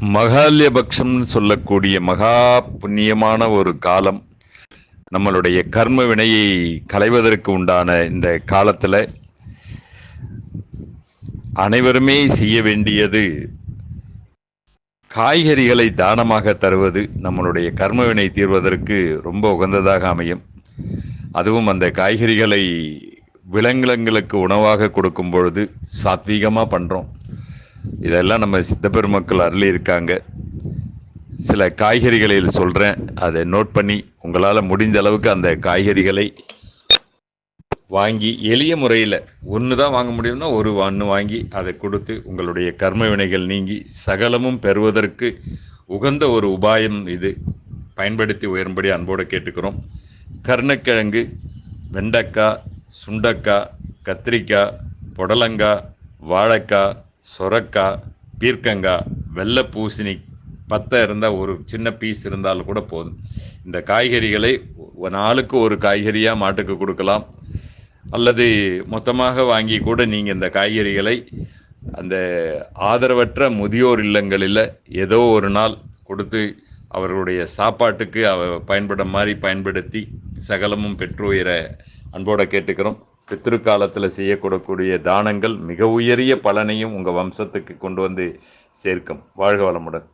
மகாலயபக்ஷம்னு சொல்லக்கூடிய மகா புண்ணியமான ஒரு காலம். நம்மளுடைய கர்ம வினையை களைவதற்கு உண்டான இந்த காலத்தில் அனைவருமே செய்ய வேண்டியது காய்கறிகளை தானமாக தருவது நம்மளுடைய கர்மவினை தீர்வதற்கு ரொம்ப உகந்ததாக அமையும். அதுவும் அந்த காய்கறிகளை விலங்கிலங்களுக்கு உணவாக கொடுக்கும் பொழுது சாத்வீகமாக பண்ணுறோம் இதெல்லாம் நம்ம சித்தப்பெருமக்கள் அருளி இருக்காங்க சில காய்கறிகளில் சொல்கிறேன் அதை நோட் பண்ணி உங்களால் முடிந்த அளவுக்கு அந்த காய்கறிகளை வாங்கி எளிய முறையில் ஒன்று தான் வாங்க முடியும்னா ஒரு ஒன்று வாங்கி அதை கொடுத்து உங்களுடைய கர்ம வினைகள் நீங்கி சகலமும் பெறுவதற்கு உகந்த ஒரு உபாயம் இது. பயன்படுத்தி உயரும்படி அன்போடு கேட்டுக்கிறோம். கருணக்கிழங்கு வெண்டைக்காய் சுண்டக்காய் கத்திரிக்காய் புடலங்காய் வாழைக்காய் சொரக்காய் பீர்க்கங்காய் வெள்ளை பூசணி பத்தை இருந்தால் ஒரு சின்ன பீஸ் இருந்தாலும் கூட போதும். இந்த காய்கறிகளை ஒரு நாளுக்கு ஒரு காய்கறியாக மாட்டுக்கு கொடுக்கலாம். அல்லது மொத்தமாக வாங்கி கூட நீங்கள் இந்த காய்கறிகளை அந்த ஆதரவற்ற முதியோர் இல்லங்களில் ஏதோ ஒரு நாள் கொடுத்து அவர்களுடைய சாப்பாட்டுக்கு அவ பயன்பட மாதிரி பயன்படுத்தி சகலமும் பெற்று உயர அன்போட கேட்டுக்கிறோம். பித்திருக்காலத்தில் செய்யக்கூடக்கூடிய தானங்கள் மிக உயரிய பலனையும் உங்கள் வம்சத்துக்கு கொண்டு வந்து சேர்க்கும். வாழ்க வளமுடன்.